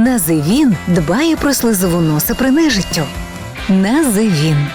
Називін дбає про слизову носа при нежиттю. Називін.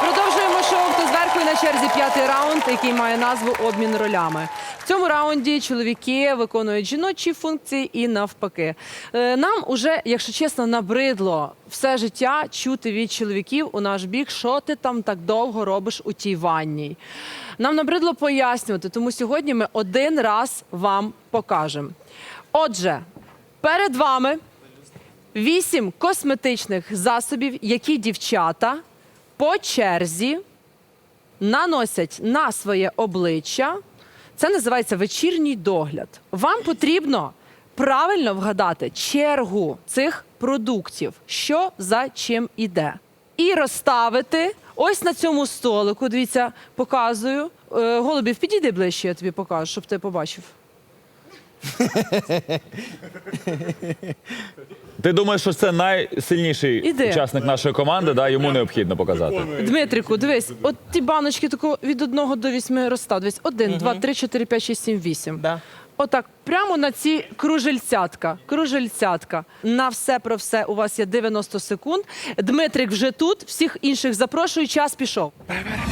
Продовжуємо шоу «Хто зверху» на черзі п'ятий раунд, який має назву Обмін ролями. Цьому раунді чоловіки виконують жіночі функції і навпаки. Е, Нам уже, якщо чесно, набридло все життя чути від чоловіків у наш бік, що ти там так довго робиш у тій ванній. Нам набридло пояснювати, тому сьогодні ми один раз вам покажемо. Отже, перед вами вісім косметичних засобів, які дівчата по черзі наносять на своє обличчя. Це називається вечірній догляд. Вам потрібно правильно вгадати чергу цих продуктів, що за чим іде. І розставити ось на цьому столику. Дивіться, показую. Е, Голубів, підійди ближче, я тобі покажу, щоб ти побачив. Ти думаєш, що це найсильніший Іди. учасник нашої команди, да? йому необхідно показати. Дмитрику, дивись, от ті баночки тако від 1 до 8 розстав. Дивись, 1, 2, 3, 4, 5, 6, 7, 8. Да. Отак, прямо на ці кружельцятка. Кружельцятка. На все про все у вас є 90 секунд. Дмитрик вже тут, всіх інших запрошую, час пішов.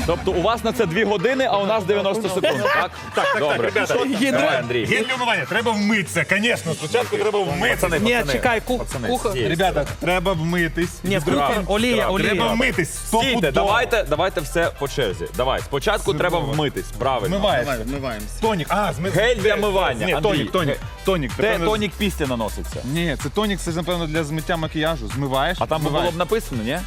Тобто у вас на це дві години, а у нас 90 секунд. Так, так, так Добре. ребята. Давай, Андрій. Гель для умивання, треба вмитися, звісно. Спочатку треба вмитися. Ні, чекай, ку- кухар. Ребята, треба вмитись. Ні, кухар, олія, Треба олія. вмитись. Стійте, Стопудово. давайте, давайте все по черзі. Давай, спочатку треба вмитись, правильно. Вмиваєшся. Вмиваємося. Тонік. А, зми... Гель для мивання, Ні, Андрій. Тонік, тонік. Тонік. Де напевно, тонік після наноситься? Ні, це тонік, це, напевно, для змиття макіяжу. Змиваєш. А там було б написано, ні?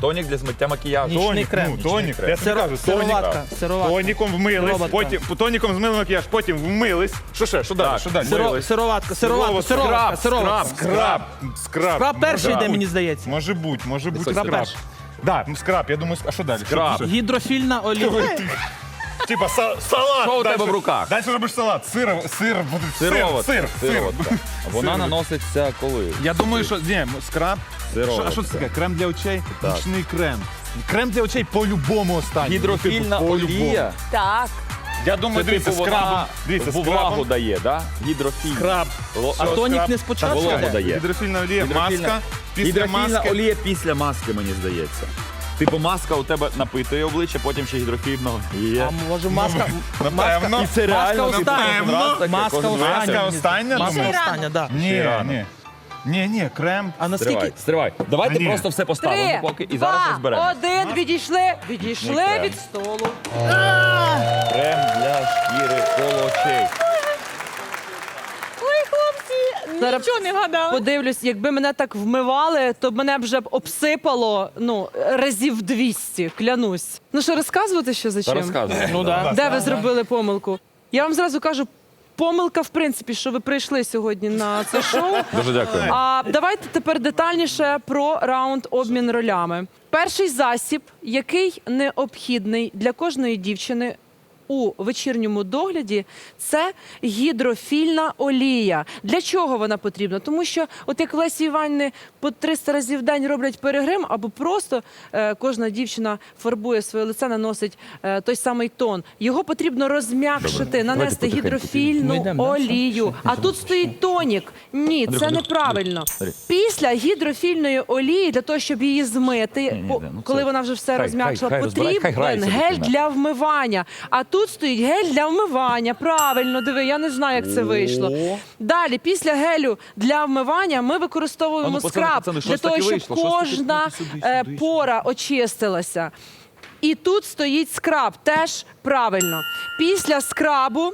Тонік для змиття макіяжу. Нічний Тонік, крем. ну, тонік. крем. Я тобі кажу, тонік. Сироватка, сироватка. Тоніком вмились, Сироватка. потім тоніком змили макіяж, потім вмились. Що ще? Що далі? Так. Що далі? Сиро- Мились. Сироватка, сироватка, сироватка, сироватка. Скраб. Скраб. Скраб перший йде, мені здається. Може бути, може бути Скраб скраб. перший. Да, ну, скраб, я думаю, а що далі? Скраб. Що- що? Гідрофільна олія. Типа са- салат. Що у тебе в руках? Далі робиш салат. Сир, сир, сир, Сироватка. сир, сир. Сироватка. Вона Сир. наноситься коли? Я думаю, що ні, скраб. Сироватка. Що- А що це таке? Крем для очей? Так. Нічний крем. Крем для очей по-любому останній. Гідрофільна типу, по-любому. олія. Так. Я Це думаю, дивіться, типу скрабом. вона Дивіться, влагу скрабом. дає, да? Гідрофільна. Скраб. Ло- А Що, тонік скраб? не спочатку вологу дає. Гідрофільна олія, Гідрофільна- маска. Після Гідрофільна маски. олія після маски, мені здається. Типу маска у тебе напитує обличчя, потім ще гідрофільна олія. А може маска? Напевно. І це реально маска типу, остання. раз таке, Маска кожен раз остання. Маска остання, Маска думаю? остання, да. Ні, рано. ні. Ні, ні, крем. А наскільки? стривай. Давайте Ні. просто все поставимо Три, поки і зараз два, розберемо. один, відійшли, відійшли крем. від столу. Крем для шкіри коло очей. Зараз Подивлюсь, якби мене так вмивали, то мене б вже б обсипало ну, разів 200, клянусь. Ну що, розказувати, що за чим? розказуй. Ну да. Де ви зробили помилку? Я вам зразу кажу, помилка, в принципі, що ви прийшли сьогодні на це шоу. Дуже дякую. А давайте тепер детальніше про раунд обмін ролями. Перший засіб, який необхідний для кожної дівчини. У вечірньому догляді це гідрофільна олія. Для чого вона потрібна? Тому що, от як в Лесі Іванівни по 300 разів в день роблять перегрим, або просто е, кожна дівчина фарбує своє лице, наносить е, той самий тон. Його потрібно розм'якшити, нанести гідрофільну олію. А тут стоїть тонік. Ні, це неправильно. Після гідрофільної олії, для того, щоб її змити, ну коли вона вже все розм'якшила, потрібен гель для вмивання. А тут стоїть гель для вмивання. Правильно, диви, я не знаю, як це вийшло. Далі, після гелю для вмивання, ми використовуємо А ну, пацани, скраб пацани, для щось того, щоб вийшло, щось кожна сюди, сюди, е, сюди. пора очистилася. І тут стоїть скраб, теж правильно. Після скрабу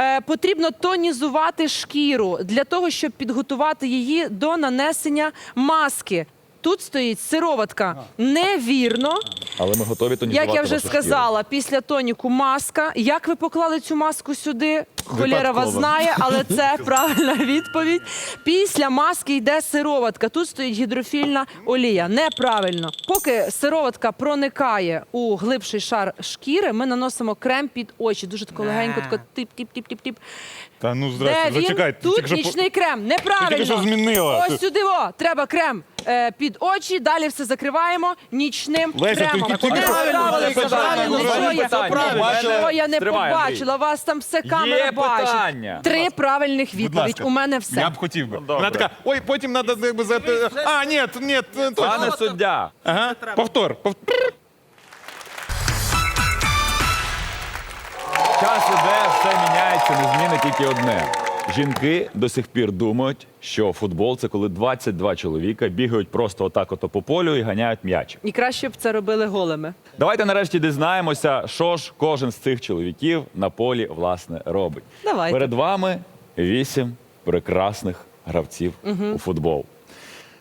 е, потрібно тонізувати шкіру для того, щоб підготувати її до нанесення маски. Тут стоїть сироватка. Невірно. Але ми готові тонізувати Як я вже вашу сказала, після тоніку маска. Як ви поклали цю маску сюди? Холєра вас знає, але це правильна відповідь. Після маски йде сироватка. Тут стоїть гідрофільна олія. Неправильно. Поки сироватка проникає у глибший шар шкіри, ми наносимо крем під очі. Дуже тако легенько, тако тип-тип-тип-тип-тип. Та ну Де здрасте, він? зачекай. Тут тільки що по- нічний крем. Ти Неправильно. тільки що змінила. Ось сюди во. Треба крем е, під очі. Далі все закриваємо нічним Леся, ти кремом. тільки що Неправильно, питання правильно. Що я- Питання. Що я не Стривай, Андрій. побачила? Вас там все камера Є бачить. питання. Три правильних відповідь. ласка. У мене все. Я б хотів би. Вона така, ой, потім треба якби за... А, ні, ні, точно. Пане суддя, Ага, повтор. повтор. час іде, все міняється, не зміни тільки одне. Жінки до сих пір думають, що футбол це коли 22 чоловіка бігають просто отак ото по полю і ганяють м'яч. І краще б це робили голими. Давайте нарешті дізнаємося, що ж кожен з цих чоловіків на полі власне робить. Давайте. Перед вами вісім прекрасних гравців у футбол: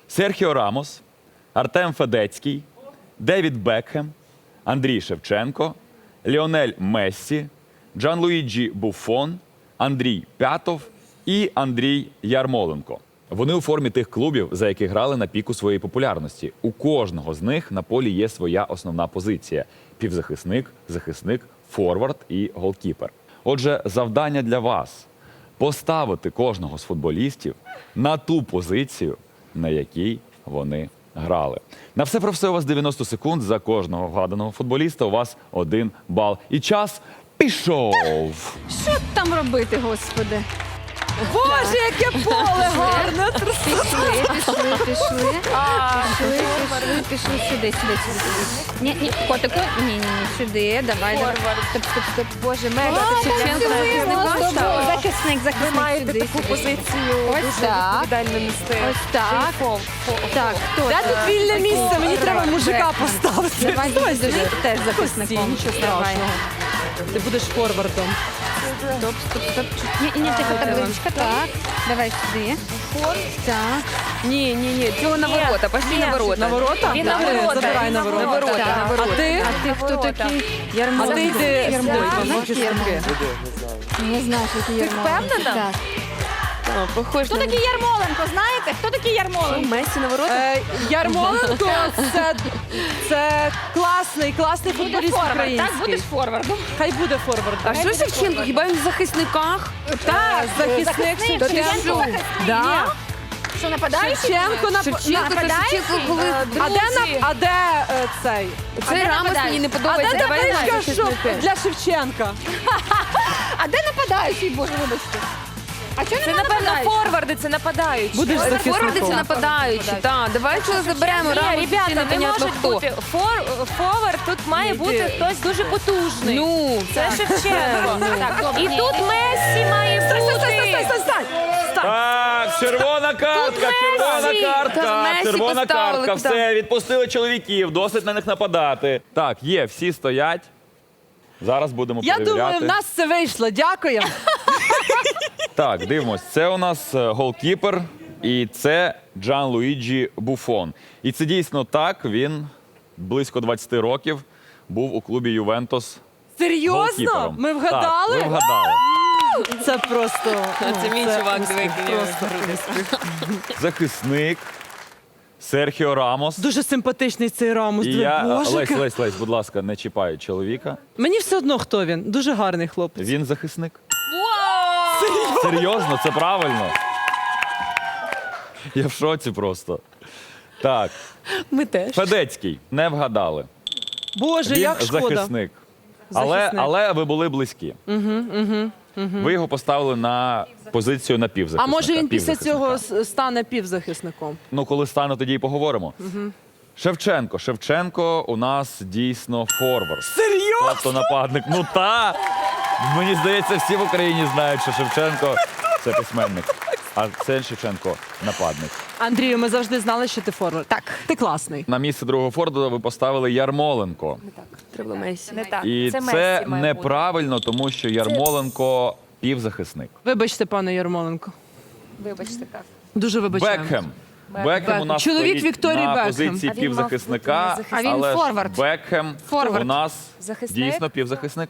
Серхіо Рамос, Артем Федецький, Девід Бекхем, Андрій Шевченко, Ліонель Мессі, Джанлуїджі Буфон, Андрій Пятов і Андрій Ярмоленко. Вони у формі тих клубів, за які грали на піку своєї популярності. У кожного з них на полі є своя основна позиція: півзахисник, захисник, форвард і голкіпер. Отже, завдання для вас поставити кожного з футболістів на ту позицію, на якій вони грали. На все про все у вас 90 секунд. За кожного вгаданого футболіста у вас один бал. І час пішов. Що там робити, господи? Боже, яке поле гарне! Пішли, пішли, пішли. Пішли, пішли, пішли сюди, сюди, сюди. Ні, ні, котику, ні, ні, ні, сюди, давай, давай. Стоп, стоп, стоп. Боже, мега, ти Шевченко захисник. Захисник, захисник, маєте таку позицію Ось так. відповідально нести. Ось так. Так, хто Де тут вільне місце? Мені треба мужика поставити. Давай, дуже теж захисником. Нічого Давай. страшного. Ти будеш форвардом. Стоп, стоп, стоп. Ні, ні, тихо, табличка, так. Давай сюди. Так. Ні, ні, ні, цього на ворота, пошли на ворота. На ворота? Він на ворота. забирай на ворота. На ворота, на ворота. А ти? А ти хто такий? такий? А ти йди стрибки. Не знаю, що ти Ярмо. Ти впевнена? Так. Похож Хто такий Ярмоленко, знаєте? Хто такий Ярмоленко? Месі на ворота? Е, Ярмоленко це, це класний, класний футболіст Так, український. будеш форвардом. Хай буде форвард. А що Шевченко? Хіба він в захисниках? Так, захисник Шевченко Шевченко. захисник. Да. Що нападаєш? Шевченко на Шевченко, це нападаєш? Шевченко, коли А де на а де е, цей? Цей де Рамос мені не А де. Давай табличка, на що захисники. для Шевченка? А де нападаючий, боже, вибачте? А чого Це, напевно, форварди, це нападаючі. Будеш Форварди це нападаючі, так. Давай що заберемо Ні, ребята, не може бути фор, форвард, тут має бути хтось дуже потужний. Ну, Це Шевченко. І тут Мессі має бути. стой, стой, стой, стой. Так, червона картка, червона Мессі. картка, Мессі червона поставили картка. куди? Все, відпустили чоловіків, досить на них нападати. Так, є, всі стоять. Зараз будемо Я перевіряти. думаю, в нас це вийшло. Дякуємо. Так, дивимось. Це у нас е, голкіпер, і це Джан Луїджі Буфон. І це дійсно так. Він близько 20 років був у клубі Ювентус. Серйозно? голкіпером. Ми Так, вгадали? ви вгадали. Це просто. ну, це мій чувак, успіх, Просто успіх. Захисник Серхіо Рамос. Дуже симпатичний цей Рамус. І я Лесь, Лесь, Лесь, будь ласка, не чіпай чоловіка. Мені все одно хто він. Дуже гарний хлопець. Він захисник. Серйозно, це правильно. Я в шоці просто. Так, ми теж. Федецький, не вгадали. Боже, Він як шкода. захисник. Але, Захисник. але ви були близькі. Ви його поставили на позицію А може він після півзахисника. цього с- стане півзахисником? Ну, коли стане, тоді і поговоримо. Шевченко. Шевченко у нас дійсно форвард. Серйозно? Тобто нападник. Ну та! Мені здається, всі в Україні знають, що Шевченко це письменник. А це Шевченко нападник. Андрію, ми завжди знали, що ти форвард. Так. Ти класний. На місце другого форварда ви поставили Ярмоленко. Треба Месі. Не так. І це це, Мессі має бути. неправильно, тому що Ярмоленко півзахисник. Вибачте, пане Ярмоленко. Вибачте, так. Дуже вибачаю. Бекхем. Бекхем у нас Чоловік стоїть Вікторії на Бекхем. позиції А він мав півзахисника, бути А він але ж форвард. Бекхем Форвард. у нас Захисник? дійсно півзахисник.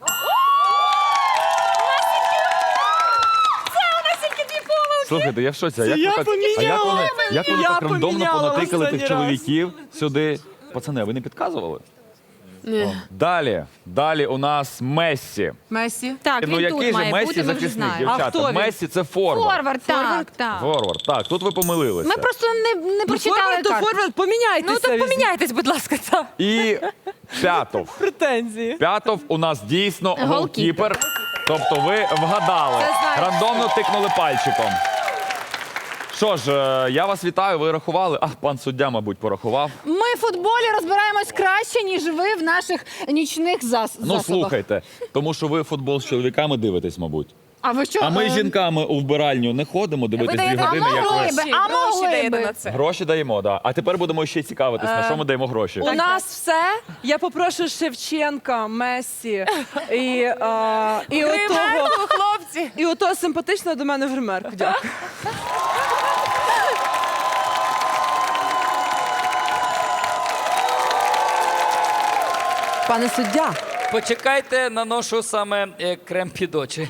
Слухайте, я в шоці. А як ви так, а як вони, як вони Я так рандомно поміняла понатикали останній тих раз. чоловіків сюди? Пацани, а ви не підказували? Ні. Далі, далі у нас Мессі. Месі. Так, ну він який тут же має Мессі бути, ми вже захисник, знаємо. А дівчата? хто він? Мессі це форвард. Форвард, так, так. Форвард. Так, тут ви помилилися. Ми просто не, не Ну, прочитали форвард, то карту. форвард, поміняйтеся. Ну так візьміть. поміняйтесь, будь ласка, та. І П'ятов. Претензії. П'ятов у нас дійсно Голкіпер. голкіпер. Тобто ви вгадали. Знаєш. Рандомно тикнули пальчиком. Що ж, е, я вас вітаю, ви рахували. А, пан суддя, мабуть, порахував. Ми в футболі розбираємось краще, ніж ви в наших нічних зас... Ну, засобах. слухайте, тому що ви футбол з чоловіками дивитесь, мабуть. А ви що? А ми е, з жінками у вбиральню не ходимо дивитись дві години, як могли ви. би, а Гроші могли даєте би. на це. Гроші даємо, да. А тепер будемо ще цікавитись, на що ми даємо гроші. У нас все. Я попрошу Шевченка, Мессі і, а, і отого, хлопці. і отого симпатичного до мене в гримерку. Дякую. Пане суддя, Почекайте, наношу саме е, крем під очі.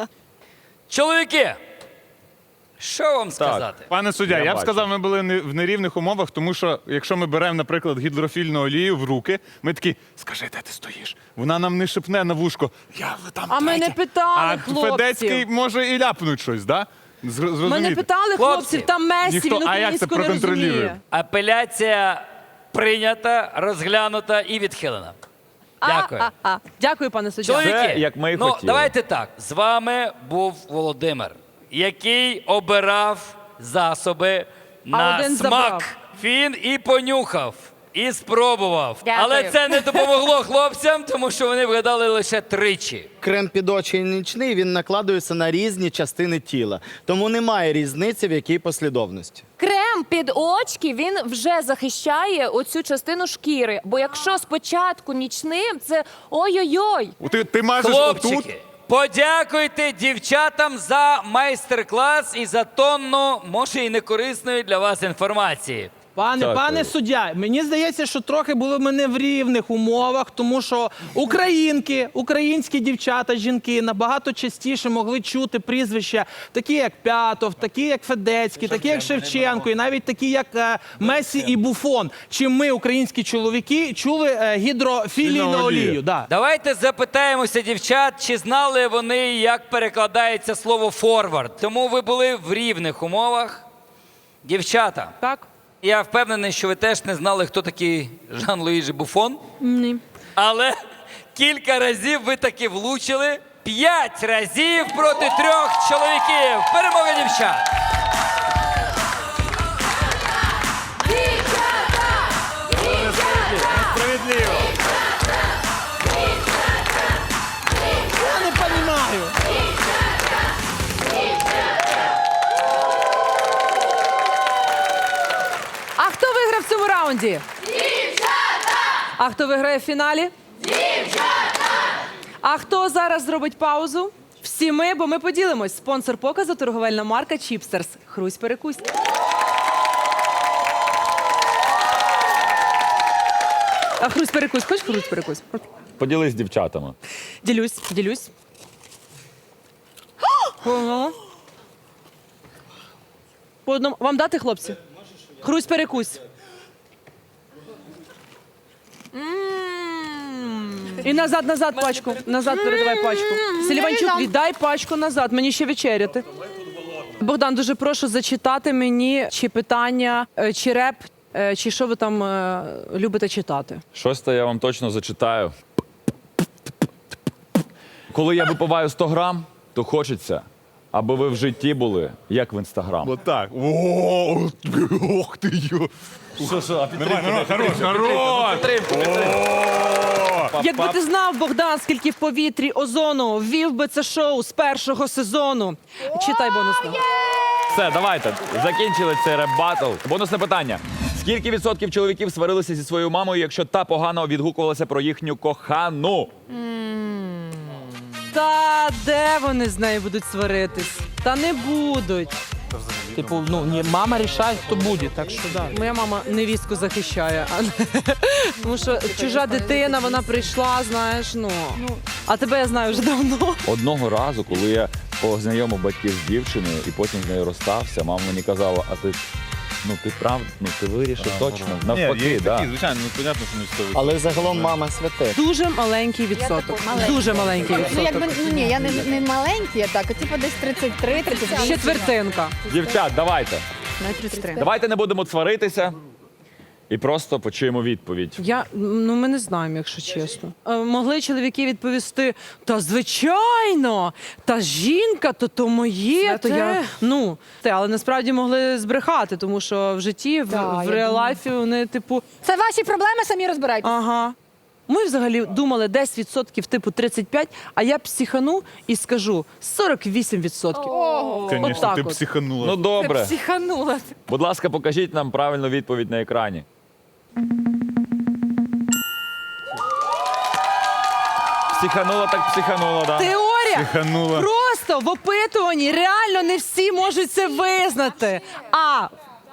Чоловіки, що вам сказати? Пане суддя, Я я, б бачу. сказав, ми були не- в нерівних умовах, тому що якщо ми беремо, наприклад, гідрофільну олію в руки, ми такі, скажи, де ти стоїш? Вона нам не шипне на вушко. Я там А ми третя». не питали А хлопців. Федецький може і ляпнуть щось, да? Зр- ми не питали Хлопці, хлопців, там Месі, ніхто- він а як це українську не проконтролює? розуміє. Апеляція прийнята, розглянута і відхилена. Дякую. А, а, а. Дякую, пане суддя. Чоловіки, Це, як ми і ну, хотіли. давайте так. З вами був Володимир, який обирав засоби на один смак. забрав. Він і понюхав, і спробував. Дякую. Але це не допомогло хлопцям, тому що вони вгадали лише тричі. Крем під очі і нічний він накладується на різні частини тіла, тому немає різниці, в якій послідовності. Крем під очки він вже захищає оцю частину шкіри. Бо якщо спочатку нічним, це ой-ой-ой. Ти, ти мажеш отут, Хлопчики, подякуйте дівчатам за майстер-клас і за тонну, може і некорисної для вас інформації. Пане, Дякую. пане суддя, мені здається, що трохи були ми не в рівних умовах, тому що українки, українські дівчата, жінки набагато частіше могли чути прізвища, такі як П'ятов, такі як Федецький, такі як Шевченко, і навіть такі як е, Месі і Буфон. Чим ми, українські чоловіки, чули е, гідрофілійну Фільну олію. олію. Да. Давайте запитаємося дівчат, чи знали вони, як перекладається слово форвард. Тому ви були в рівних умовах. Дівчата, Так? Я впевнений, що ви теж не знали, хто такий Жан-Луїжі Буфон. Ні. Але кілька разів ви таки влучили. П'ять разів проти трьох чоловіків. Перемога дівчат! Раунді? Дівчата! А хто виграє в фіналі? Дівчата! А хто зараз зробить паузу? Всі ми, бо ми поділимось. Спонсор показу торговельна марка Чіпстерс. Хрусь перекусь. А хрусь перекусь, хочеш хрусь перекусь? Поділись з дівчатами. Ділюсь, ділюсь. Ого. По одному. Вам дати, хлопці? Хрусь перекусь. І назад, назад пачку. Назад передавай пачку. Селіванчук, віддай пачку назад. Мені ще вечеряти. Богдан, дуже прошу зачитати мені чи питання, е, чи реп, е, чи що ви там е, любите читати. Щось то я вам точно зачитаю. Коли я випиваю 100 грам, то хочеться, аби ви в житті були, як в інстаграм. Отак. О, ох ти йо. Що, що, а Нормально, нормально, хорош, хорош. О, Якби ти знав, Богдан, скільки в повітрі озону, ввів би це шоу з першого сезону. Читай бонусно. Все, давайте. Закінчили цей реп-баттл. Бонусне питання. Скільки відсотків чоловіків сварилися зі своєю мамою, якщо та погано відгукувалася про їхню кохану? Та де вони з нею будуть сваритись? Та не будуть. Типу, ну ні, мама рішає, хто буде, так що да. Моя мама невістку захищає. а не- Тому що чужа дитина, вона прийшла, знаєш, ну. А тебе я знаю вже давно. Одного разу, коли я познайомив батьків з дівчиною і потім з нею розстався. Мама мені казала, а ти ну ти прав, ну ти вирішив точно. Навпаки, є да. такі, звичайно, ну понятно, що не стоїть. Але загалом мама святе. Дуже маленький відсоток. Дуже маленький Ну, відсоток. якби, ну ні, я не, не маленький, а так, а типу десь 33, 38. Четвертинка. Дівчат, давайте. Навіть 33. Давайте не будемо сваритися і просто почуємо відповідь. Я ну ми не знаємо, якщо чесно. Е, могли чоловіки відповісти: та звичайно, та жінка, то то моє, то я ну те, але насправді могли збрехати, тому що в житті, в, Да, в я реал-лайфі вони, типу, Це ваші проблеми, самі розбирайтеся. ага. Ми взагалі думали 10% типу 35, а я психану і скажу 48%. Звісно, Отак ти от. психанула. Ну добре. Психанула. Будь ласка, покажіть нам правильну відповідь на екрані. Психанула так психанула, да. Теорія Психанула. просто в опитуванні реально не всі можуть це визнати. А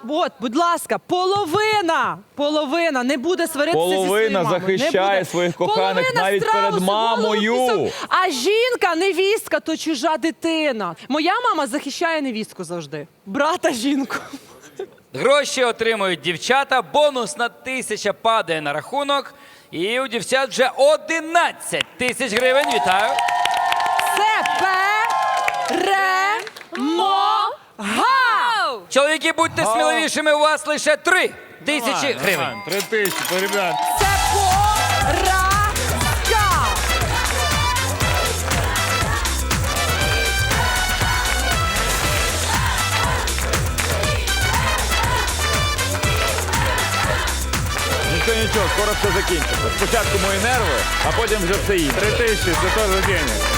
От, будь ласка, половина, половина не буде сваритися зі своєю Половина мамою. не захищає буде. своїх коханих Половина навіть страусу перед голову мамою. пісок. А жінка, невістка, то чужа дитина. Моя мама захищає невістку завжди. Брата жінку. Гроші отримують дівчата, бонусна тисяча падає на рахунок. І у дівчат вже 11 тисяч гривень. Вітаю! Це перемога! Чоловіки, будьте сміливішими, у вас лише 3 тисячі гривень. Три тисячі, ребят. Скоро все закінчиться. Спочатку мої нерви, а потім вже все інше. Три тисячі, це теж денег.